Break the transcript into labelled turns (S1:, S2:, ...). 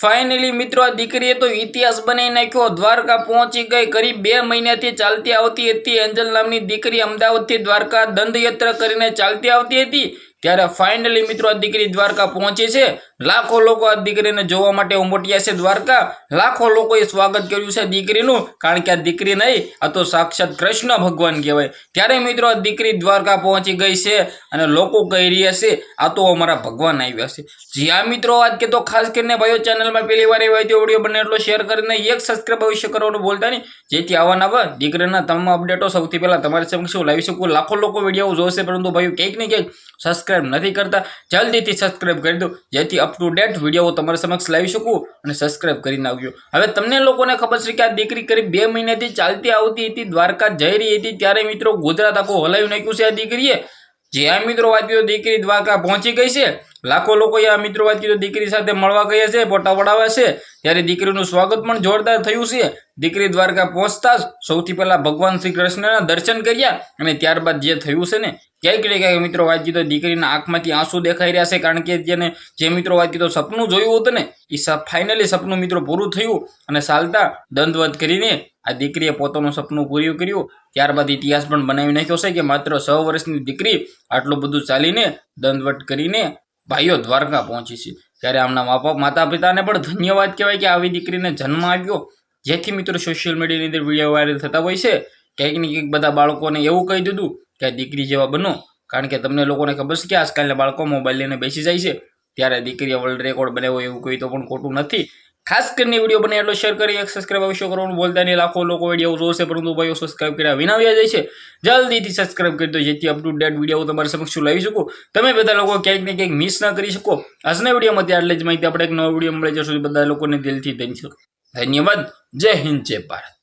S1: Finally મિત્રો, આ દીકરીએ તો ઇતિહાસ બનાવી નાખ્યો. દ્વારકા પહોંચી ગઈ. કરીબ બે મહિનાથી ચાલતી આવતી હતી. એન્જલ નામની દીકરી અમદાવાદથી દ્વારકા દંડયાત્રા કરીને ચાલતી આવતી હતી. ત્યારે ફાઇનલી મિત્રો, આ દીકરી દ્વારકા પહોંચી છે. લાખો લોકો આ દીકરીને જોવા માટે ઉમટ્યા છે દ્વારકા. લાખો લોકોએ સ્વાગત કર્યું છે દીકરીનું, કારણ કે આ દીકરી નહીં, આ તો સાક્ષાત કૃષ્ણ ભગવાન કહેવાય. ત્યારે મિત્રો આ દીકરી દ્વારકા પહોંચી ગઈ છે અને લોકો કહી રહ્યા છે, આ તો અમારા ભગવાન આવ્યા છે. જી આ મિત્રો વાત કે તો ખાસ કરીને ભાઈઓ ચેનલમાં પહેલી વાર એવા વીડિયો બને એટલો શેર કરીને એક સબસ્ક્રાઈબ અવશ્ય કરવાનું બોલતા નહીં. જેથી આવા નવા દીકરીના તમામ અપડેટો સૌથી પહેલાં તમારી સમક્ષ હું લાવી શકું. લાખો લોકો વીડિયો જોશે, પરંતુ ભાઈઓ કંઈક ને કંઈક સબસ્ક્રાઇબ નથી કરતા. જલ્દીથી સબસ્ક્રાઇબ કરી દો, જેથી અપ ડેટ વીડિયો તમારી સમક્ષ લાવી શકું અને સબસ્ક્રાઇબ કરી નાખજો. હવે તમને લોકોને ખબર છે કે આ દીકરી કરીબ બે મહિનાથી ચાલતી આવતી હતી, દ્વારકા જઈ રહી હતી, ત્યારે મિત્રો ગુજરાત આખું હલાવી નાખ્યું છે આ દીકરીએ. જે મિત્રો વાત દીકરી દ્વારકા પહોંચી ગઈ છે લાખો લોકો આ મિત્રો વાત કીધું, દીકરી સાથે મળવા ગયા છે, ફોટા પડાવ્યા છે, ત્યારે દીકરીનું સ્વાગત પણ જોરદાર થયું છે. દીકરી દ્વારકા પહોંચતા જ સૌથી પહેલાં ભગવાન શ્રી કૃષ્ણના દર્શન કર્યા અને ત્યારબાદ જે થયું છે ને ક્યાંક ને ક્યાંક મિત્રો વાત કીધો, દીકરીના આંખમાંથી આંસુ દેખાઈ રહ્યા છે, કારણ કે જેને, જે મિત્રો વાત કીધો, સપનું જોયું હતું ને, એ ફાઇનલી સપનું મિત્રો પૂરું થયું અને ચાલતા દંડવત કરીને આ દીકરીએ પોતાનું સપનું પૂરું કર્યું. ત્યારબાદ ઇતિહાસ પણ બનાવી નાખ્યો છે કે માત્ર છ વર્ષની દીકરી આટલું બધું ચાલીને દંડવટ કરીને ભાઈઓ દ્વારકા પહોંચી છે. ત્યારે આમના મા માતા પિતાને પણ ધન્યવાદ કહેવાય કે આવી દીકરીને જન્મ આવ્યો જેથી મિત્રો સોશિયલ મીડિયાની અંદર વીડિયો વાયરલ થતા હોય છે. ક્યાંક ને ક્યાંક બધા બાળકોને એવું કહી દીધું કે દીકરી જેવા બનો. કારણ કે તમને લોકોને ખબર છે કે આજકાલના બાળકો મોબાઈલ લઈને બેસી જાય છે. ત્યારે દીકરીએ વર્લ્ડ રેકોર્ડ બનાવ્યો એવું કહી તો પણ ખોટું નથી. ખાસ કરીને વીડિયો બને એટલો શેર કરી એક સબસ્ક્રાઈબ અવશ્ય કરવાનું બોલતા નહીં. લાખો લોકો વીડિયો જોશે, પરંતુ ભાઈઓ સબસ્ક્રાઈબ કર્યા વિના વ્યા જાય છે. જલ્દીથી સબસ્ક્રાઇબ કરી દો જેથી અપ ટુ ડેટ વીડિયો તમારી સમક્ષ લાવી શકું. તમે બધા લોકો ક્યાંક ને ક્યાંક મિસ ના કરી શકો. આજના વિડીયોમાં એટલે જ માહિતી. આપણે એક નવો વીડિયો મળે જશું બધા લોકોને દિલથી ધન્યવાદ. જય હિન્દ, જય ભારત.